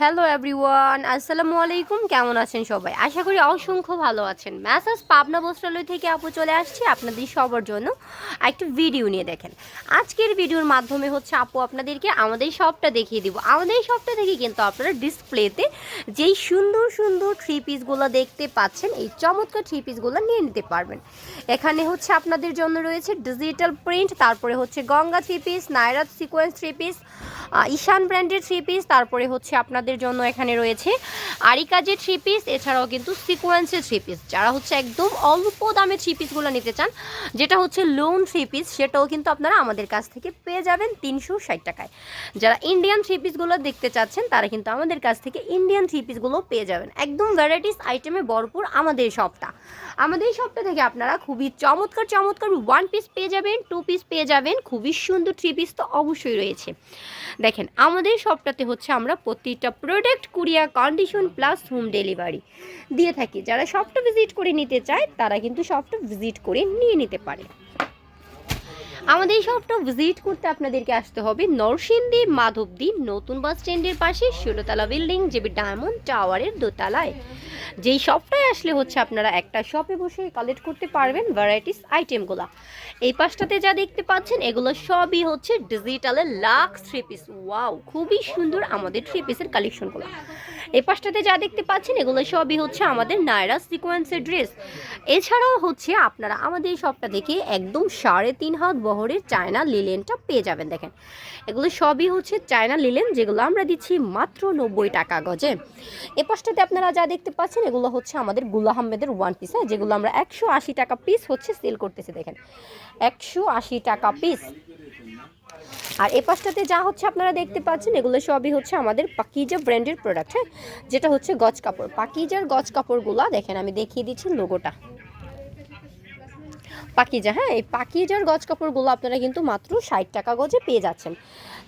Hello everyone আসসালামু আলাইকুম। কেমন আছেন সবাই? আশা করি অসংখ্য ভালো আছেন। ম্যাসাজ পাবনা বস্ত্রালয় থেকে আপু চলে আসছি আপনাদের সবার জন্য একটা ভিডিও নিয়ে দেখেন। আজকের ভিডিওর মাধ্যমে হচ্ছে আপু আপনাদেরকে আমাদের শপটা দেখিয়ে দিব। আমাদের শপটা থেকে কিন্তু আপনারা ডিসপ্লেতে যেই সুন্দর সুন্দর থ্রি পিসগুলো দেখতে পাচ্ছেন, এই চমৎকার থ্রি পিসগুলো নিয়ে নিতে পারবেন। এখানে হচ্ছে আপনাদের জন্য রয়েছে ডিজিটাল প্রিন্ট তারপরে হচ্ছে গঙ্গা থ্রি পিস নায়রাত সিকোয়েন্স থ্রি পিস ঈশান ব্র্যান্ডের থ্রি পিস তারপরে হচ্ছে আপনাদের জন্য এখানে রয়েছে আরিকাজের থ্রি পিস এছাড়াও কিন্তু সিকোয়েন্সের থ্রি পিস যারা হচ্ছে একদম অল্প দামে থ্রি পিসগুলো নিতে চান, যেটা হচ্ছে লোন থ্রি পিস সেটাও কিন্তু আপনারা আমাদের কাছ থেকে পেয়ে যাবেন তিনশো ষাট টাকায়। যারা ইন্ডিয়ান থ্রি পিসগুলো দেখতে চাচ্ছেন, তারা কিন্তু আমাদের কাছ থেকে ইন্ডিয়ান থ্রি পিসগুলো পেয়ে যাবেন। একদম ভ্যারাইটিস আইটেমে ভরপুর আমাদের শপটা আমাদের শপটা থেকে আপনারা খুবই চমৎকার চমৎকার ওয়ান পিস পেয়ে যাবেন টু পিস পেয়ে যাবেন, খুবই সুন্দর থ্রি পিস তো অবশ্যই রয়েছে। দেখেন, আমাদের শপটাতে হচ্ছে আমরা প্রতিটা product courier condition plus home delivery দিয়ে থাকি। যারা শপটা ভিজিট করে নিতে চায়, তারা কিন্তু শপটা ভিজিট করে নিয়ে নিতে পারে। আমাদের এই শপটা ভিজিট করতে আপনাদেরকে আসতে হবে নরসিংদী মাধবদী নতুন বাস স্ট্যান্ডের পাশে ষোলোতলা বিল্ডিং যেবি ডায়মন্ড টাওয়ারের দোতলায়। যেই শপটায় আসলে হচ্ছে আপনারা একটা শপে বসে কালেক্ট করতে পারবেন ভ্যারাইটিস আইটেমগুলো এই পাশটাতে যা দেখতে পাচ্ছেন, এগুলো সবই হচ্ছে ডিজিটালের লাক্স থ্রি পিস ওয়াও খুবই সুন্দর আমাদের থ্রি পিসের কালেকশনগুলো এই পাশটাতে যা দেখতে পাচ্ছেন, এগুলো সবই হচ্ছে আমাদের নায়রা সিকোয়েন্সের ড্রেস এছাড়াও হচ্ছে আপনারা আমাদের এই শপটা দেখে একদম সাড়ে তিন হাত বহরের চায়না লিলেনটা পেয়ে যাবেন, দেখেন। এগুলো সবই হচ্ছে চায়না লিলেন, যেগুলো আমরা দিচ্ছি মাত্র নব্বই টাকা গজে। এ পাশটাতে আপনারা যা দেখতে পাচ্ছেন, এগুলো হচ্ছে আমাদেরগুলা আহমেদের ওয়ান পিস হ্যাঁ? যেগুলো আমরা একশো আশি টাকা পিস হচ্ছে সেল করতেছি, দেখেন। একশো আশি টাকা পিস আর এ পাশটাতে যা হচ্ছে আপনারা দেখতে পাচ্ছেন, এগুলো সবই হচ্ছে আমাদের পাকিজা ব্র্যান্ডের প্রোডাক্ট হ্যাঁ? যেটা হচ্ছে গজ কাপড়। পাকিজার গজ কাপড়গুলো, দেখেন, আমি দেখিয়ে দিচ্ছি লোগোটা পাকিজা হ্যাঁ এই পাকিজার গজ কাপড়গুলো আপনারা কিন্তু মাত্র ষাট টাকা গজে পেয়ে যাচ্ছেন।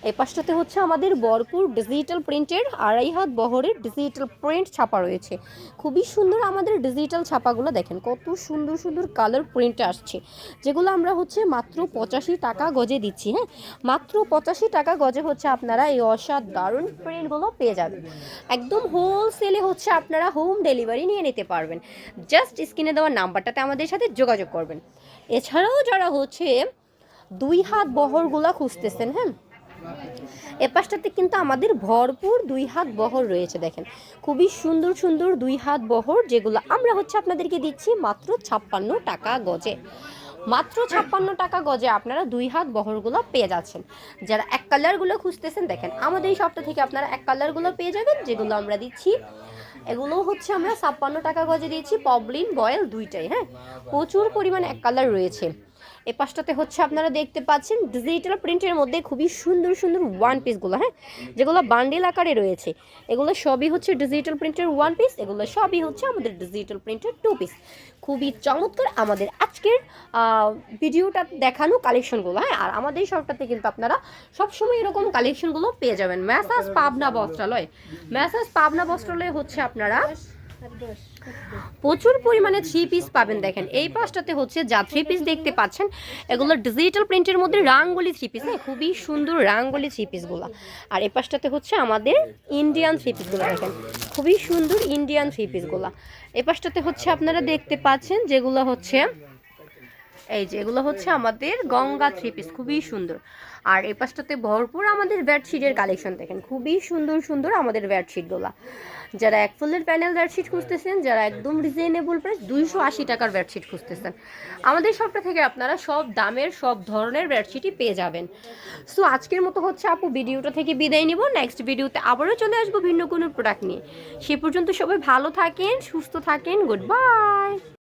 এই পাশটাতে হচ্ছে আমাদের বরপুর ডিজিটাল প্রিন্টের আড়াই হাত বহরের ডিজিটাল প্রিন্ট ছাপা রয়েছে। খুবই সুন্দর আমাদের ডিজিটাল ছাপাগুলো দেখেন, কত সুন্দর সুন্দর কালার প্রিন্ট আসছে, যেগুলো আমরা হচ্ছে মাত্র পঁচাশি টাকা গজে দিচ্ছি হ্যাঁ। মাত্র পঁচাশি টাকা গজে হচ্ছে আপনারা এই অসাধারণ প্রিন্টগুলো পেয়ে যাবেন। একদম হোলসেলে হচ্ছে আপনারা হোম ডেলিভারি নিয়ে নিতে পারবেন। জাস্ট স্ক্রিনে দেওয়া নাম্বারটাতে আমাদের সাথে যোগাযোগ করবেন। এছাড়াও যারা হচ্ছে দুই হাত বহরগুলা খুঁজতেছেন হ্যাঁ? এ পাশটাতে কিন্তু আমাদের ভরপুর দুই হাত বহর রয়েছে, দেখেন। খুবই সুন্দর সুন্দর দুই হাত বহর, যেগুলো আমরা হচ্ছে আপনাদেরকে দিচ্ছি মাত্র ছাপ্পান্ন টাকা গজে। মাত্র ছাপ্পান্ন টাকা গজে আপনারা দুই হাত বহরগুলো পেয়ে যাচ্ছেন। যারা এক কালারগুলো খুঁজতেছেন, দেখেন, আমাদের এই সপ্তাহ থেকে আপনারা এক কালারগুলো পেয়ে যাবেন, যেগুলো আমরা দিচ্ছি এগুলো হচ্ছে আমরা ছাপ্পান্ন টাকা গজে দিয়েছি, পবলিন বয়েল দুইটাই হ্যাঁ? প্রচুর পরিমাণে এক কালার রয়েছে। এ পাশটাতে হচ্ছে আপনারা দেখতে পাচ্ছেন ডিজিটাল প্রিন্টের মধ্যে খুবই সুন্দর সুন্দর ওয়ান পিসগুলো হ্যাঁ? যেগুলো বান্ডেল আকারে রয়েছে। এগুলো সবই হচ্ছে ডিজিটাল প্রিন্টের ওয়ান পিস এগুলো সবই হচ্ছে আমাদের ডিজিটাল প্রিন্টের টু পিস খুবই চমৎকার আমাদের আজকের ভিডিওটা দেখানো কালেকশনগুলো হ্যাঁ? আর আমাদের শপটাতে কিন্তু আপনারা সবসময় এরকম কালেকশনগুলো পেয়ে যাবেন। ম্যাসাজ পাবনা বস্ত্রালয় ম্যাসাজ পাবনা বস্ত্রালয় হচ্ছে আপনারা প্রচুর পরিমাণে থ্রি পিস পাবেন দেখেন। এই পাশটাতে হচ্ছে যা থ্রি পিস দেখতে পাচ্ছেন, এগুলো ডিজিটাল প্রিন্টের মধ্যে রাঙ্গলি থ্রি পিস হ্যাঁ খুবই সুন্দর রাঙ্গলি থ্রি পিসগুলো আর এই পাশটাতে হচ্ছে আমাদের ইন্ডিয়ান থ্রি পিসগুলো দেখেন, খুবই সুন্দর ইন্ডিয়ান থ্রি পিসগুলো এই পাশটাতে হচ্ছে আপনারা দেখতে পাচ্ছেন যেগুলো হচ্ছে এই যে এগুলো হচ্ছে আমাদের গঙ্গা থ্রি পিস খুবই সুন্দর। আর এই পাশটাতে ভরপুর আমাদের বেডশিটের কালেকশন দেখেন, খুবই সুন্দর সুন্দর আমাদের বেডশিটগুলো যারা এক ফুলের প্যানেল বেডশিট খুঁজতেছেন, যারা একদম রিজনেবল প্রাইস দুইশো আশি টাকার বেডশিট খুঁজতেছেন। আমাদের সবটা থেকে আপনারা সব দামের, সব ধরনের বেডশিটই পেয়ে যাবেন। সো আজকের মতো হচ্ছে আপু, ভিডিওটা থেকে বিদায় নিব। নেক্সট ভিডিওতে আবারও চলে আসব ভিন্ন কোনো প্রোডাক্ট নিয়ে। সে পর্যন্ত সবাই ভালো থাকেন, সুস্থ থাকেন গুড বাই